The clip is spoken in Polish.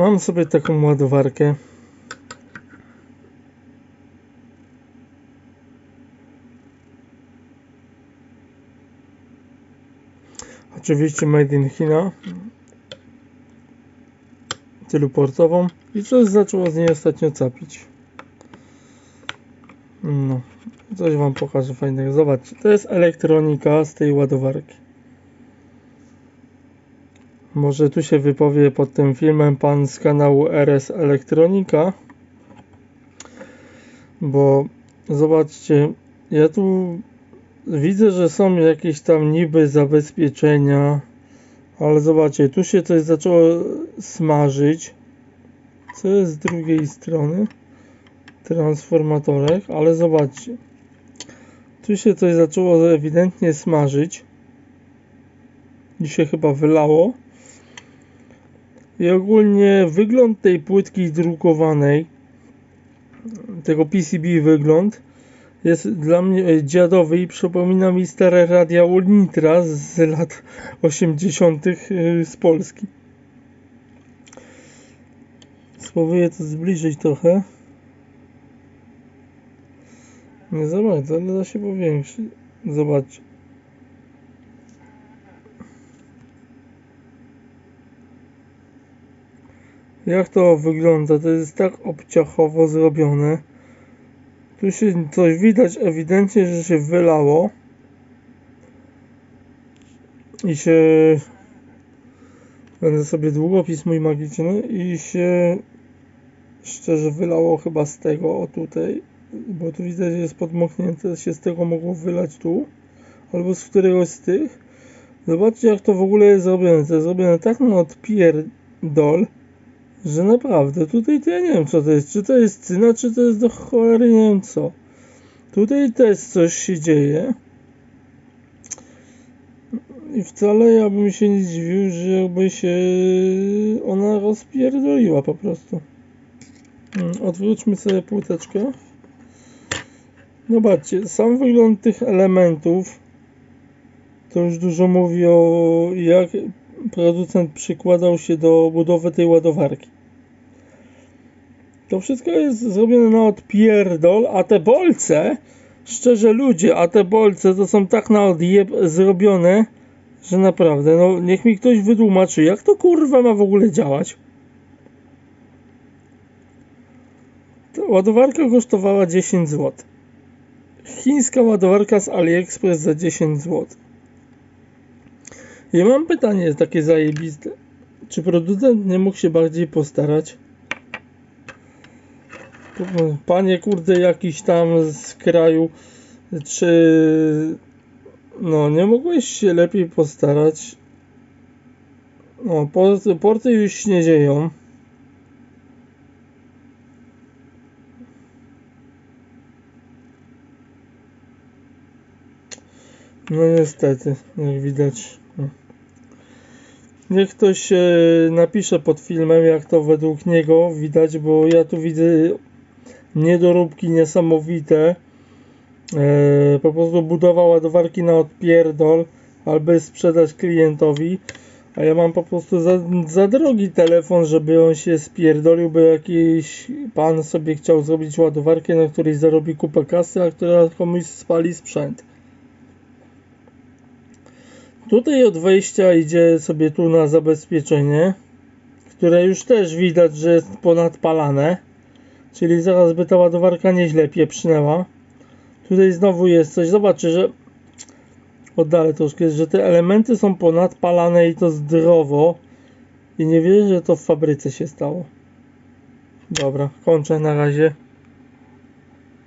Mam sobie taką ładowarkę. Oczywiście made in China. Tyluportową. I coś zaczęło z niej ostatnio capić. No. Coś wam pokażę fajnego. Zobaczcie. To jest elektronika z tej ładowarki. Może tu się wypowie pod tym filmem pan z kanału RS Elektronika. Bo zobaczcie, ja tu widzę, że są jakieś tam niby zabezpieczenia, ale zobaczcie, tu się coś zaczęło smażyć. Co jest z drugiej strony? Transformatorek, ale zobaczcie. Tu się coś zaczęło ewidentnie smażyć. I się chyba wylało. I ogólnie wygląd tej płytki drukowanej, tego PCB wygląd, jest dla mnie e, dziadowy i przypomina mi stare radia Ulnitra z lat 80. y, z Polski. Spróbuję to zbliżyć trochę. Nie za bardzo, ale da się powiększyć. Zobaczcie. Jak to wygląda? To jest tak obciachowo zrobione. Tu się coś widać ewidentnie, że się wylało. I się... Będę sobie długopis mój magiczny i się szczerze wylało chyba z tego o tutaj, bo tu widzę, że jest podmoknięte, się z tego mogło wylać tu, albo z któregoś z tych. Zobaczcie jak to w ogóle jest zrobione. To jest zrobione tak na odpierdol, że naprawdę tutaj to ja nie wiem co to jest. Czy to jest cyna, czy to jest do cholery nie wiem co. Tutaj też coś się dzieje. I wcale ja bym się nie dziwił, że jakby się ona rozpierdoliła po prostu. Mm, Odwróćmy sobie płyteczkę. Zobaczcie, sam wygląd tych elementów to już dużo mówi o jak producent przykładał się do budowy tej ładowarki. To wszystko jest zrobione na odpierdol, a te bolce, szczerze ludzie, a te bolce to są tak na odjeb zrobione, że naprawdę, no niech mi ktoś wytłumaczy, jak to kurwa ma w ogóle działać. Ta ładowarka kosztowała 10 zł. Chińska ładowarka z AliExpress za 10 zł. Ja mam pytanie takie zajebiste. Czy producent nie mógł się bardziej postarać? Panie kurde jakiś tam z kraju, czy no nie mogłeś się lepiej postarać? No, porty, porty już nie dzieją. No niestety, jak widać. No. Niech ktoś e, napisze pod filmem, jak to według niego widać, bo ja tu widzę niedoróbki niesamowite. E, po prostu budowa ładowarki na odpierdol, albo sprzedać klientowi. A ja mam po prostu za, za drogi telefon, żeby on się spierdolił, by jakiś pan sobie chciał zrobić ładowarkę, na której zarobi kupę kasy, a która komuś spali sprzęt. Tutaj od wejścia idzie sobie tu na zabezpieczenie, które już też widać, że jest ponadpalane. Czyli zaraz by ta ładowarka nieźle pieprznęła. Tutaj znowu jest coś. Zobaczcie, że oddalę troszkę, że te elementy są ponadpalane i to zdrowo. I nie wierzę, że to w fabryce się stało. Dobra, kończę na razie.